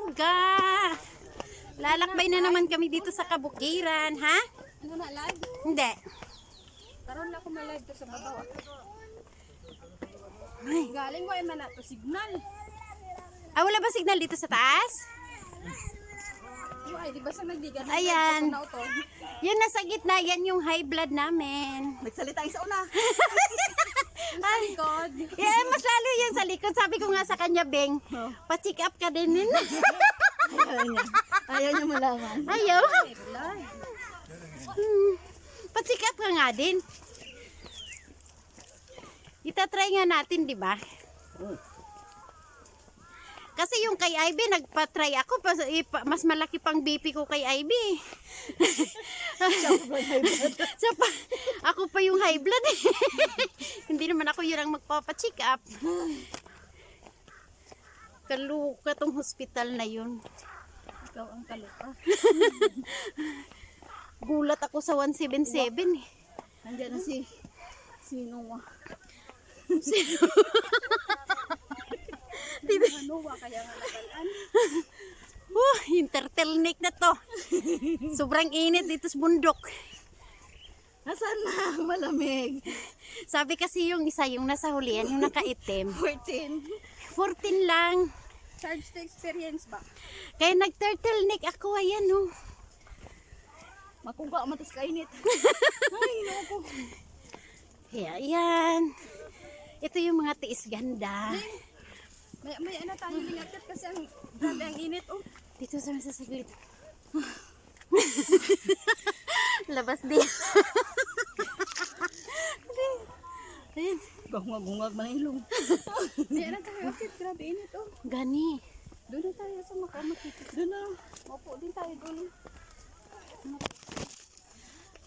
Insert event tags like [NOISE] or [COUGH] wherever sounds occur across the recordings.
bangga. Lalakbay na naman kami dito sa kabukiran, ha? Ano na live? Hindi. Karon na ako ma-live to sa babaw. Ay. Galing ko ay man to signal. Ah, wala ba signal dito sa taas? Ay, di ba sa nagdigan? Ayan. Yan nasa gitna, yan yung high blood namin. Nagsalita yung sa una. [LAUGHS] Ay, God. [LAUGHS] yeah, mas lalo yan sa likod. Sabi ko nga sa kanya, Beng, pa-check up ka din. [LAUGHS] Ayaw niya. Ayaw niya malaman. Ayaw. Hmm, pa-check up ka nga din. Itatry nga natin, di ba? Kasi yung kay Ivy, nagpa-try ako. Mas malaki pang BP ko kay Ivy. Siya [LAUGHS] pa, ako pa yung high blood. eh. [LAUGHS] Hindi naman ako yun ang magpapacheck up. Kaluka tong hospital na yun. Ikaw ang kaluka. [LAUGHS] Gulat ako sa 177 eh. Nandiyan na si si Noah. Noah kaya nga nagalaan. [LAUGHS] Uh, yung turtleneck na to. Sobrang init dito sa bundok. Nasaan na? Malamig. Sabi kasi yung isa, yung nasa hulihan, yung nakaitim. [LAUGHS] 14. 14 lang. Charge to experience ba? Kaya nag-turtleneck ako, ayan oh. Makuga matas kainit. [LAUGHS] Ay, naku. Kaya ayan. Ito yung mga tiis ganda. May, may ano tayo bingatit kasi ang grabe ang init. Oh. Dito sa sa saglit. [LAUGHS] Labas din. Ayan. Gungag-gungag man ang ilong. [LAUGHS] may ano tayo akit. Grabe init. Oh. Gani. Doon na tayo sa makamakikit. Doon na. Opo din tayo doon.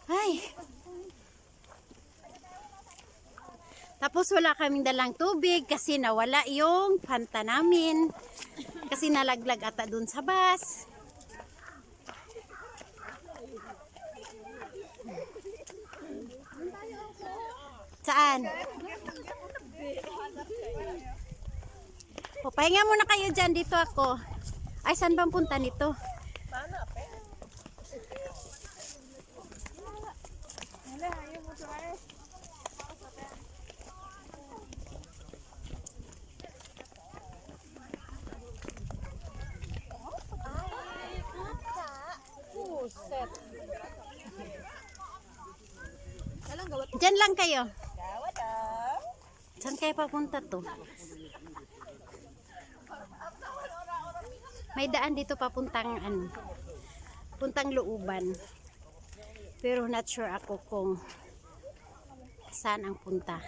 Ay. Tapos wala kaming dalang tubig kasi nawala yung panta namin. Kasi nalaglag ata dun sa bus. Saan? O, pahinga muna kayo dyan. Dito ako. Ay, saan bang punta nito? Alang gawat. Diyan lang kayo. Saan kayo papunta to? May daan dito papuntang ano, puntang looban. Pero not sure ako kung saan ang punta.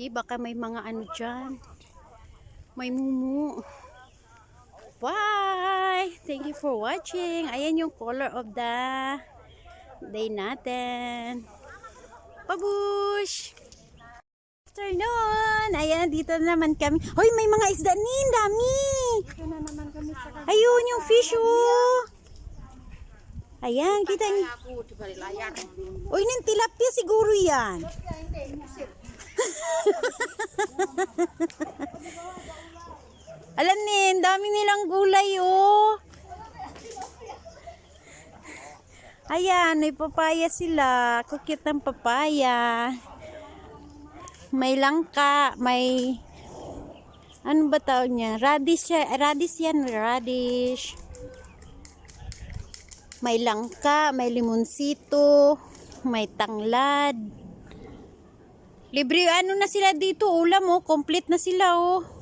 Eh, baka may mga ano dyan. May mumu. Bye! Thank you for watching. Ayan yung color of the day natin. Pabush! Afternoon! Ayan, dito na naman kami. Hoy, may mga isda nin, dami! Na naman kami sa Ayun, yung fish, oh! Ayan, kita niyo. Uy, nin, tilapia siguro yan. [LAUGHS] Alam nin, dami nilang gulay, oh. Ayan, may papaya sila. Kukit ng papaya. May langka, may... Ano ba tawag niya? Radish, radish yan, radish. May langka, may limonsito, may tanglad. Libre ano na sila dito, ulam oh, complete na sila oh.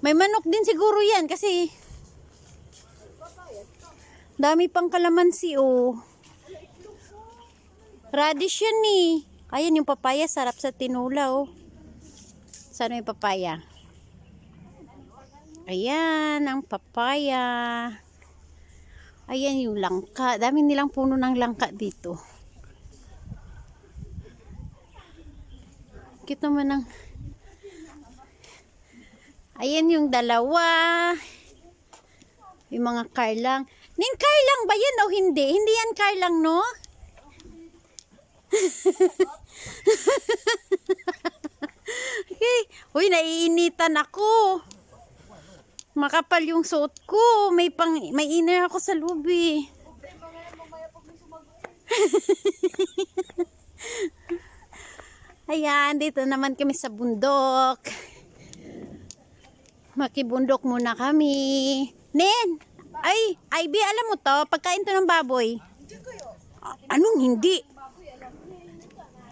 May manok din siguro yan kasi dami pang kalamansi oh. Radish yan eh. Ayan yung papaya, sarap sa tinula oh. Saan yung papaya? Ayan, ang papaya. Ayan yung langka. Dami nilang puno ng langka dito. Cute naman ng... Ayan yung dalawa. Yung mga karlang. Ning karlang ba yan o hindi? Hindi yan karlang, no? [LAUGHS] Uy, naiinitan ako. Makapal yung suot ko. May pang may inner ako sa lubi. [LAUGHS] Ayan, dito naman kami sa bundok. Makibundok muna kami. Nen! Ay, Ivy, alam mo to, pagkain to ng baboy. Anong hindi?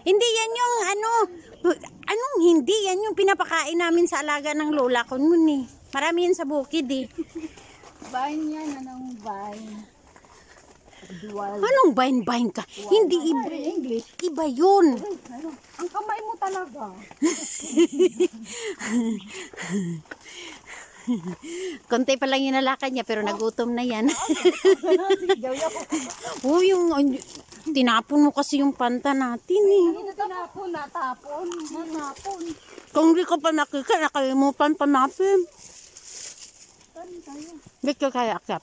Hindi yan yung ano, anong hindi yan yung pinapakain namin sa alaga ng lola ko nun eh. Marami yan sa bukid eh. Bain yan, anong bain? Dual. Anong bain-bain ka? Hindi iba, English. iba yun. Ano? Ang kamay mo talaga. [LAUGHS] Konti pa lang yung nalakad niya pero nagutom na yan. Oh, [LAUGHS] yung ay, tinapon mo kasi yung panta natin eh. Hindi tinapon, natapon. Natapon. Kung di ko pa nakika, nakalimutan pa natin. Hindi ko kaya akyat.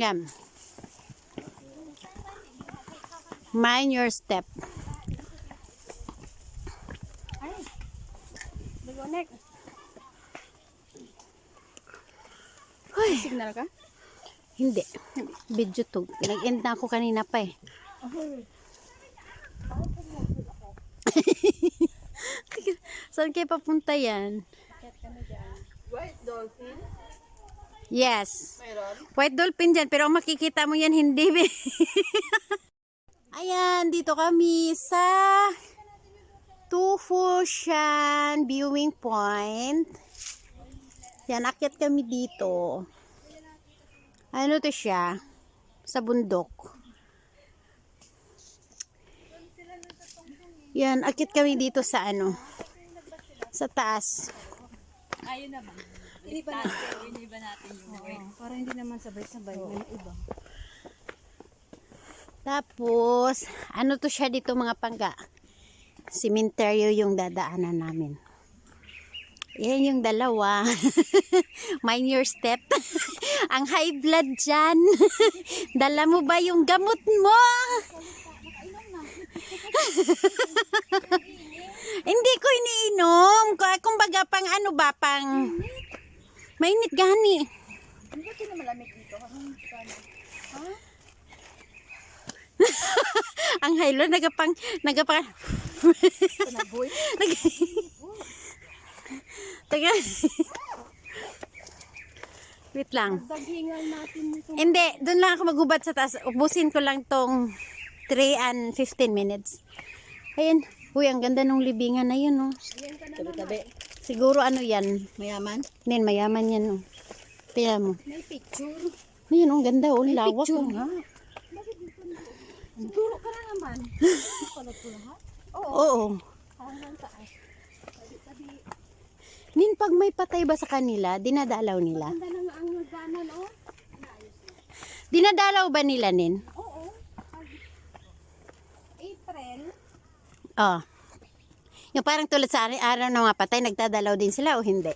Yan. Mind your step. Ay. Ligonek. Ay, Signal ka? hindi. Video to. Nag-end na ako kanina pa eh. [LAUGHS] Saan kayo papunta yan? White dolphin? Yes. White dolphin dyan, pero ang makikita mo yan hindi. [LAUGHS] Ayan, dito kami sa Tufushan Viewing Point. Yan, akyat kami dito. Ano to siya? Sa bundok. Yan, akyat kami dito sa ano? Sa taas. Ayun naman. Iniba natin. Iniba natin yung Para hindi naman sabay-sabay. May iba. Tapos, ano to siya dito mga pangga? Simenteryo yung dadaanan namin. Yan yung dalawa. [LAUGHS] Mind your step. [LAUGHS] Ang high blood dyan. [LAUGHS] Dala mo ba yung gamot mo? Hindi ko iniinom. Kumbaga pang ano ba, pang... Mainit gani. Ba sila malamig dito? Kano? [LAUGHS] Ang blood, nagapang... Nagapang... Panaboy? [LAUGHS] Taga. Wait lang. Daghingal natin nito. Hindi, doon lang ako magubad sa taas. Ubusin ko lang tong 3 and 15 minutes. Ayan. Uy, ang ganda ng libingan na yun, oh. Tabi-tabi. Siguro ano yan. Mayaman? Nen, mayaman yan, oh. Tingnan mo. May picture. Ayan, oh, ang ganda, oh. Lawak, oh. Siguro ka na naman. Palot ko lahat? Oo. Oo. Hanggang taas. Nin, pag may patay ba sa kanila, dinadalaw nila? Ganda na nga ang nagdanan, oh. Dinadalaw ba nila, Nin? Oo. April. Oh. Yung parang tulad sa ari- araw ng mga patay, nagdadalaw din sila o hindi?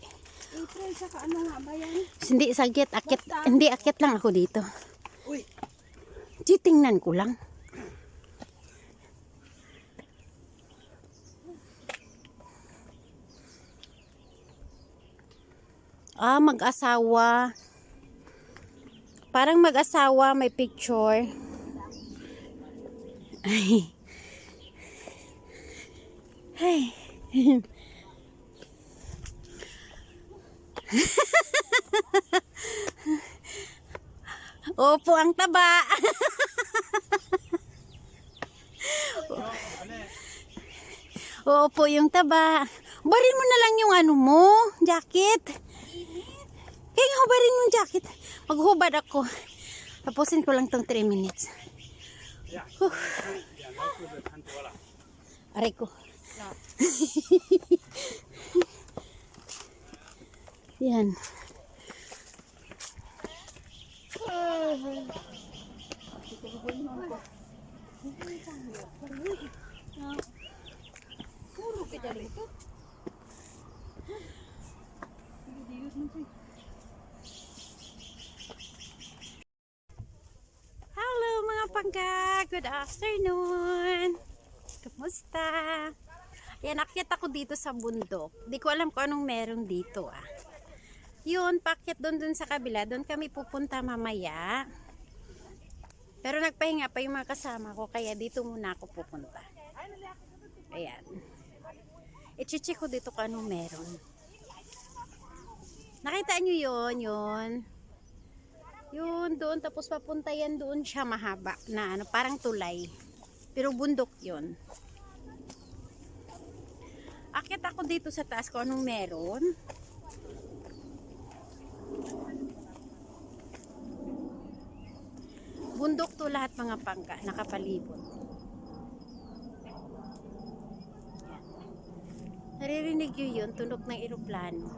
April, saka ano nga ba yan? Hindi, sagit, akit, hindi, akit lang ako dito. Uy. Di, tingnan ko lang. Ah, mag-asawa. Parang mag-asawa, may picture. Ay. Ay. Opo, ang taba. Opo, yung taba. Barin mo na lang yung ano mo, jacket. Kaya nga hubarin yung jacket. Maghubad ako. Tapusin ko lang tong 3 minutes. Huh. Aray ko. [LAUGHS] Yan. Puro kita rito. Hello mga pangga! Good afternoon! Kamusta? Yan, akyat ako dito sa bundok. Di ko alam kung anong meron dito ah. Yun, pakyat doon dun sa kabila. Doon kami pupunta mamaya. Pero nagpahinga pa yung mga kasama ko, kaya dito muna ako pupunta. Ayan. I-check ko dito kung anong meron. Nakita nyo yun, yun. Yun, doon. Tapos papunta yan doon siya mahaba. Na ano, parang tulay. Pero bundok yun. Akit ako dito sa taas kung anong meron. Bundok to lahat mga pangka, nakapalibot. Naririnig yun yun, tunog ng eroplano.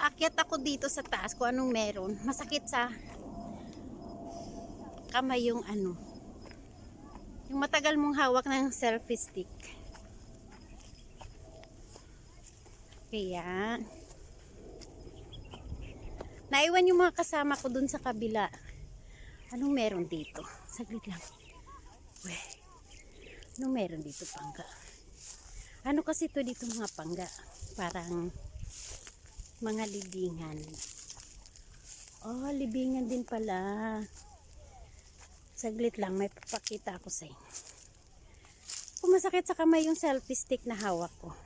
Akyat ako dito sa taas kung anong meron. Masakit sa kamay yung ano. Yung matagal mong hawak ng selfie stick. Kaya, naiwan yung mga kasama ko dun sa kabila. Anong meron dito? Saglit lang. Weh. Anong meron dito, pangga? Ano kasi to dito mga pangga? Parang mga libingan. Oh, libingan din pala. Saglit lang, may papakita ako sa inyo. Kung masakit sa kamay yung selfie stick na hawak ko.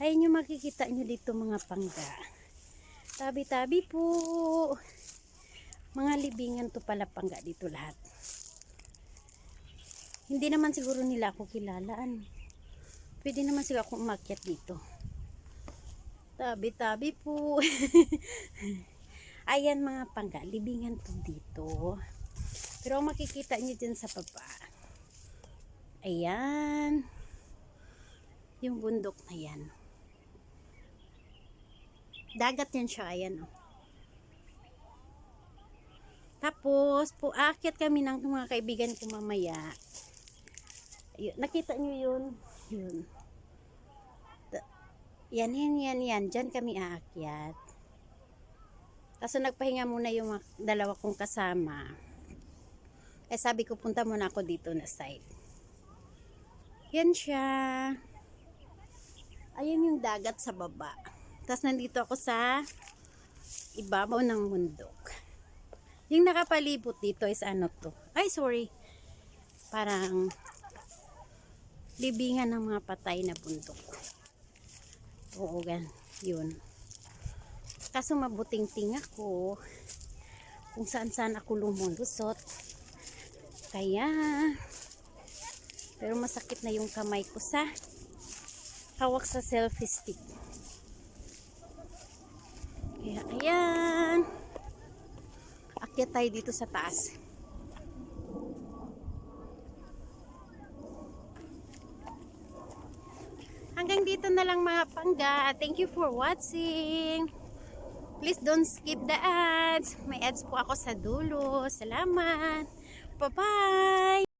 Ayun yung makikita nyo dito mga pangga. Tabi-tabi po. Mga libingan to pala pangga dito lahat. Hindi naman siguro nila ako kilalaan. Pwede naman sila akong umakyat dito. Tabi-tabi po. [LAUGHS] Ayan mga pangga, libingan po dito. Pero makikita niyo dyan sa baba. Ayan. Yung bundok na yan. Dagat yan siya. Ayan oh. Tapos, po aakyat kami ng mga kaibigan ko mamaya. Ayun, nakita niyo yun? Yun. Yan, yan, yan, yan. Diyan kami aakyat. Kaso nagpahinga muna yung dalawa kong kasama. Eh sabi ko punta muna ako dito na side. Yan siya. Ayun yung dagat sa baba. Tapos nandito ako sa ibabaw ng bundok. Yung nakapalibot dito is ano to? Ay, sorry. Parang libingan ng mga patay na bundok. Oo, gan. Yun. Kaso mabuting ting ako kung saan saan ako lumulusot. Kaya, pero masakit na yung kamay ko sa hawak sa selfie stick. Kaya, ayan. Akyat tayo dito sa taas. Hanggang dito na lang mga pangga. Thank you for watching. Please don't skip the ads. May ads po ako sa dulo. Salamat. Bye-bye.